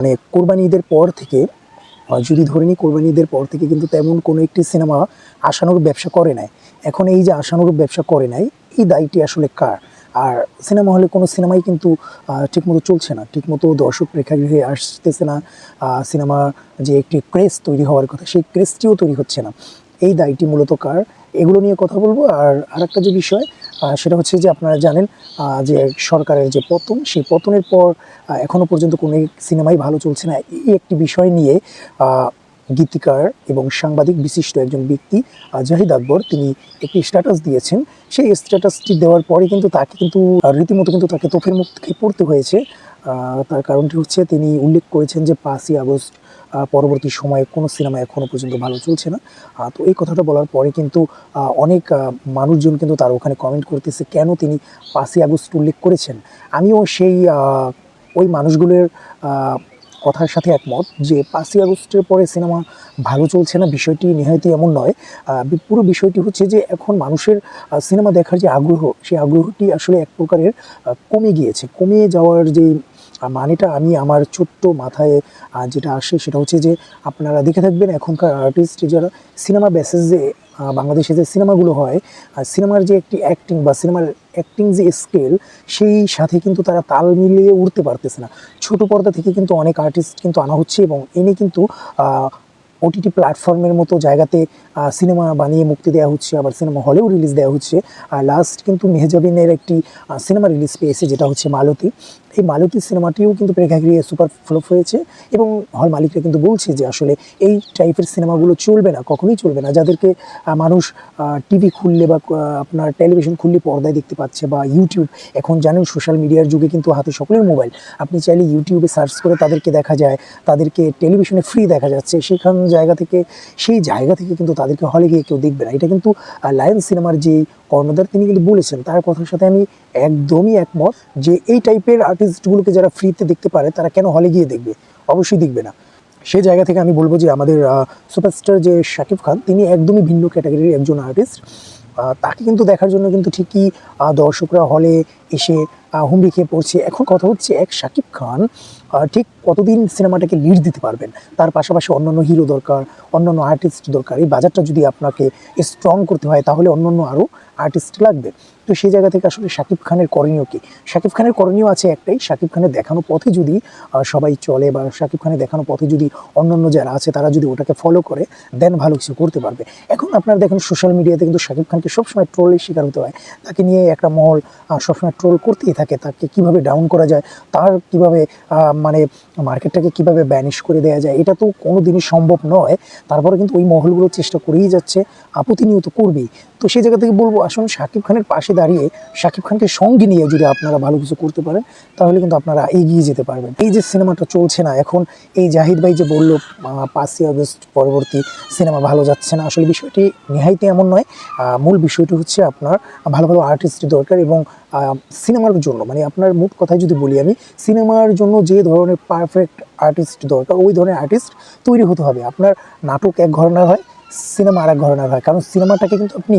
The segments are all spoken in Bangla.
মানে কোরবানি ঈদের পর থেকে যদি ধরে নিই কোরবানি ঈদের পর থেকে কিন্তু তেমন কোনো একটি সিনেমা আশানুরূপ ব্যবসা করে নাই। এখন এই যে আশানুরূপ ব্যবসা করে নাই, এই দায়টি আসলে কার? আর সিনেমা হলে কোনো সিনেমাই কিন্তু ঠিকমতো চলছে না। ঠিকমতো দর্শক প্রেক্ষাগৃহে আসতেছে না সিনেমা যে একটি ক্রেজ তৈরি হওয়ার কথা, সেই ক্রেজটিও তৈরি হচ্ছে না। এই দায়টি মূলত কার? এগুলো নিয়ে কথা বলব। আর আরেকটা যে বিষয় সেটা হচ্ছে যে আপনারা জানেন যে সরকারের যে পতন, সেই পতনের পর এখনও এখনও পর্যন্ত কোনো সিনেমাই ভালো চলছে না। এই একটি বিষয় নিয়ে গীতিকার এবং সাংবাদিক বিশিষ্ট একজন ব্যক্তি, জাহিদ আকবর, তিনি একটি স্ট্যাটাস দিয়েছেন। সেই স্ট্যাটাসটি দেওয়ার পরে কিন্তু তাকে কিন্তু রীতিমতো কিন্তু তাকে তোফের মুখ থেকে পড়তে হয়েছে। তার কারণটি হচ্ছে তিনি উল্লেখ করেছেন যে পাঁচই আগস্ট পরবর্তী সময়ে কোনো সিনেমা এখনও পর্যন্ত ভালো চলছে না। তো এই কথাটা বলার পরে কিন্তু অনেক মানুষজন কিন্তু তার ওখানে কমেন্ট করতেছে, কেন তিনি পাঁচই আগস্ট উল্লেখ করেছেন? আমিও সেই ওই মানুষগুলোর কথার সাথে একমত যে পাঁচই আগস্টের পরে সিনেমা ভালো চলছে না, বিষয়টি নিহায়তি এমন নয়। পুরো বিষয়টি হচ্ছে যে এখন মানুষের সিনেমা দেখার যে আগ্রহ, সেই আগ্রহটি আসলে এক প্রকারের কমে গিয়েছে। কমে যাওয়ার যে মানেটা আমি আমার ছোট্ট মাথায় যেটা আসে সেটা হচ্ছে যে আপনারা দেখে থাকবেন এখনকার আর্টিস্ট যারা সিনেমা বেসেস যে বাংলাদেশে যে সিনেমাগুলো হয় আর সিনেমার যে একটি অ্যাক্টিং বা সিনেমার অ্যাক্টিং যে স্কেল সেই সাথে কিন্তু তারা তাল মিলিয়ে উঠতে পারতেছে না। ছোট পর্দা থেকে কিন্তু অনেক আর্টিস্ট কিন্তু আনা হচ্ছে এবং এনে কিন্তু ওটিটি প্ল্যাটফর্মের মতো জায়গাতে সিনেমা বানিয়ে মুক্তি দেওয়া হচ্ছে, আবার সিনেমা হলেও রিলিজ দেওয়া হচ্ছে। আর লাস্ট কিন্তু মেহজাবিনের একটি সিনেমা রিলিজ পেয়েছে, যেটা হচ্ছে মালতী। এই মালতী সিনেমাটিও কিন্তু প্রেক্ষাগৃহে সুপার ফ্লপ হয়েছে এবং হল মালিকরা কিন্তু বলছে যে আসলে এই টাইপের সিনেমাগুলো চলবে না, কখনোই চলবে না। যাদেরকে মানুষ টিভি খুললে বা আপনার টেলিভিশন খুললে পর্দায় দেখতে পাচ্ছে বা ইউটিউব এখন জানেন সোশ্যাল মিডিয়ার যুগে কিন্তু হাতে সকলের মোবাইল আপনি চাইলে ইউটিউবে সার্চ করে তাদেরকে দেখা যায়, তাদেরকে টেলিভিশনে ফ্রি দেখা যাচ্ছে, সেখান জায়গা থেকে, সেই জায়গা থেকে কিন্তু তাদেরকে হলে গিয়ে কেউ দেখবে না। এটা কিন্তু লায়ন সিনেমার যে কর্ণধার, তিনি কিন্তু বলেছেন, তার কথার সাথে আমি একদমই একমত যে এই টাইপের আর্টিস্টগুলোকে যারা ফ্রিতে দেখতে পারে, তারা কেন হলে গিয়ে দেখবে? অবশ্যই দেখবে না। সেই জায়গা থেকে আমি বলব যে, আমাদের সুপারস্টার যে শাকিব খান, তিনি একদমই ভিন্ন ক্যাটাগরির একজন আর্টিস্ট তাকে কিন্তু দেখার জন্য কিন্তু ঠিকই দর্শকরা হলে এসে হুমড়ি খেয়ে পড়ছে। এখন কথা হচ্ছে, এক শাকিব খান ঠিক কতদিন সিনেমাটাকে লিড দিতে পারবেন? তার পাশাপাশি অন্যান্য হিরো দরকার, অন্যান্য আর্টিস্ট দরকার। এই বাজারটা যদি আপনাকে স্ট্রং করতে হয়, তাহলে অন্যান্য আরও আর্টিস্ট লাগবে। তো সেই জায়গা থেকে আসলে শাকিব খানের করণীয় কি? শাকিব খানের করণীয় আছে একটাই, শাকিব খানের দেখানো পথে যদি সবাই চলে বা শাকিব খানের দেখানো পথে যদি অন্যান্য যারা আছে তারা যদি ওটাকে ফলো করে দেন ভালো কিছু করতে পারবে। এখন আপনারা দেখেন সোশ্যাল মিডিয়াতে কিন্তু শাকিব খানকে সবসময় ট্রোলের শিকার হতে হয়। তাকে নিয়ে একটা মহল সবসময় ট্রোল করতেই থাকে। তাকে কীভাবে ডাউন করা যায়, তার কীভাবে মানে মার্কেটটাকে কীভাবে ব্যানিশ করে দেওয়া যায়, এটা তো কোনো দিনই সম্ভব নয়। তারপরে কিন্তু ওই মহলগুলো চেষ্টা করেই যাচ্ছে। প্রতিনিয়ত করবেই। তো সেই জায়গা থেকে বলব আসলে শাকিব খানের পাশে দাঁড়িয়ে শাকিব খানকে সঙ্গে নিয়ে যদি আপনারা ভালো কিছু করতে পারেন, তাহলে কিন্তু আপনারা এগিয়ে যেতে পারবেন। এই যে সিনেমাটা চলছে না, এখন এই জাহিদ ভাই যে বলল পাঁচই আগস্ট পরবর্তী সিনেমা ভালো যাচ্ছে না, আসলে বিষয়টি নেহাইতে এমন নয়। মূল বিষয়টি হচ্ছে আপনার ভালো ভালো আর্টিস্ট দরকার এবং সিনেমার জন্য মানে আপনার মোট কথায় যদি বলি আমি, সিনেমার জন্য যে ধরনের পারফেক্ট আর্টিস্ট দরকার, ওই ধরনের আর্টিস্ট তৈরি হতে হবে। আপনার নাটক এক ধরনের হয় সিনেমা আর এক ধরনের হয় কারণ সিনেমাটাকে কিন্তু আপনি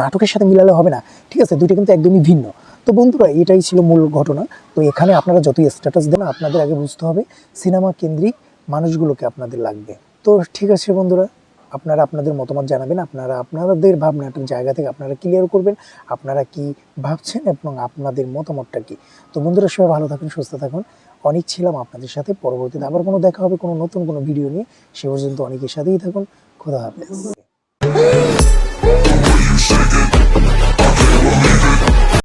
নাটকের সাথে মিলালে হবে না। ঠিক আছে? দুইটা কিন্তু একদমই ভিন্ন। তো বন্ধুরা, এটাই ছিল মূল ঘটনা। তো এখানে আপনারা যতই স্ট্যাটাস দেন আপনাদের আগে বুঝতে হবে সিনেমা কেন্দ্রিক মানুষগুলোকে আপনাদের লাগবে। তো ঠিক আছে বন্ধুরা, আপনারা আপনাদের মতামত জানাবেন। আপনারা আপনাদের ভাবনাটার জায়গা থেকে আপনারা ক্লিয়ার করবেন। আপনারা কি ভাবছেন এবং আপনাদের মতামতটা কি? তো বন্ধুরা, সবাই ভালো থাকুন, সুস্থ থাকুন। অনেক ছিলাম আপনাদের সাথে। পরবর্তীতে আবার কোনো দেখা হবে, কোনো নতুন কোনো ভিডিও নিয়ে। সে পর্যন্ত অনেকের সাথেই থাকুন। こだわりです。